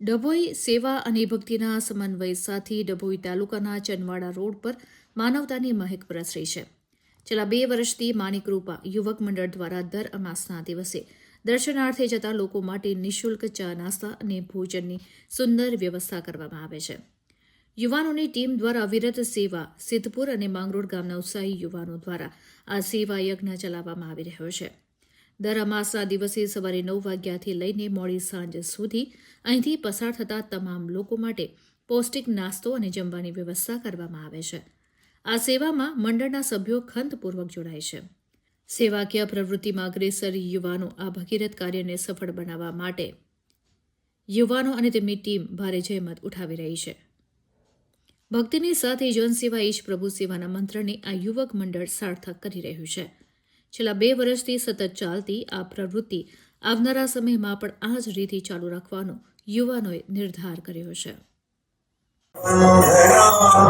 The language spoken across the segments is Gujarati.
ડભોઈ સેવા અને ભક્તિના સમન્વય સાથે ડભોઈ તાલુકાના ચનવાડા રોડ પર માનવતાની મહેક પ્રસરી છે. છેલ્લા બે વર્ષથી માણિકરૂપા યુવક મંડળ દ્વારા દર અમાસના દિવસે દર્શનાર્થે જતા લોકો માટે નિઃશુલ્ક ચા નાસ્તા અને ભોજનની સુંદર વ્યવસ્થા કરવામાં આવે છે. યુવાનોની ટીમ દ્વારા અવિરત સેવા સિદ્ધપુર અને માંગરોળ ગામના ઉત્સાહી યુવાનો દ્વારા આ સેવા યજ્ઞ ચલાવવામાં આવી રહ્યો છે. દર અમાસના દિવસે સવારે નવ વાગ્યાથી લઈને મોડી સાંજ સુધી અહીંથી પસાર થતા તમામ લોકો માટે પૌષ્ટિક નાસ્તો અને જમવાની વ્યવસ્થા કરવામાં આવે છે. આ સેવામાં મંડળના સભ્યો ખંતપૂર્વક જોડાય છે. સેવાકીય પ્રવૃત્તિમાં અગ્રેસર યુવાનો આ ભગીરથ કાર્યને સફળ બનાવવા માટે યુવાનો અને તેમની ટીમ ભારે જહેમત ઉઠાવી રહી છે. ભક્તિની સાથે જનસેવા એ જ પ્રભુ સેવાના મંત્રને આ યુવક મંડળ સાર્થક કરી રહ્યું છે. છેલ્લા બે વર્ષથી સતત ચાલતી આ પ્રવૃત્તિ આવનારા સમયમાં પણ આ જ રીતે ચાલુ રાખવાનો યુવાનોએ નિર્ધાર કર્યો છે.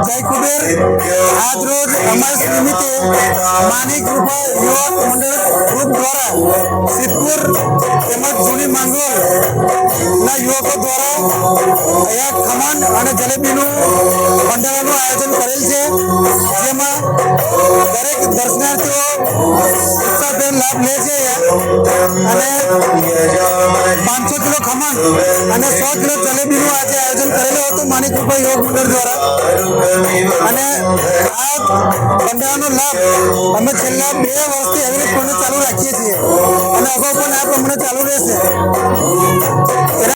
જય કુબેર. આજ રોજ અમાસ નિમિત્તે માની કૃપા યુવક મંડળ ગ્રુપ દ્વારા સિદ્ધપુર તેમજ જૂની માંગોલ ના યુવકો દ્વારા અહીંયા ખમણ અને જલેબીનું આયોજન કરેલ છે, જેમાં દરેક દર્શનાર્થીઓ ઉત્સાહભેર લાભ લે છે અને પાંચસો કિલો ખમણ અને સો કિલો જલેબીનું આજે આયોજન કરેલું હતું માની કૃપા યોગ મંડળ દ્વારા. અને આ પંડાળનો લાભ અમે છેલ્લા બે વર્ષથી એવી રીતે ચાલુ રાખીએ છીએ. અને અગાઉ પણ આ પ્રમાણે ચાલુ રહેશે.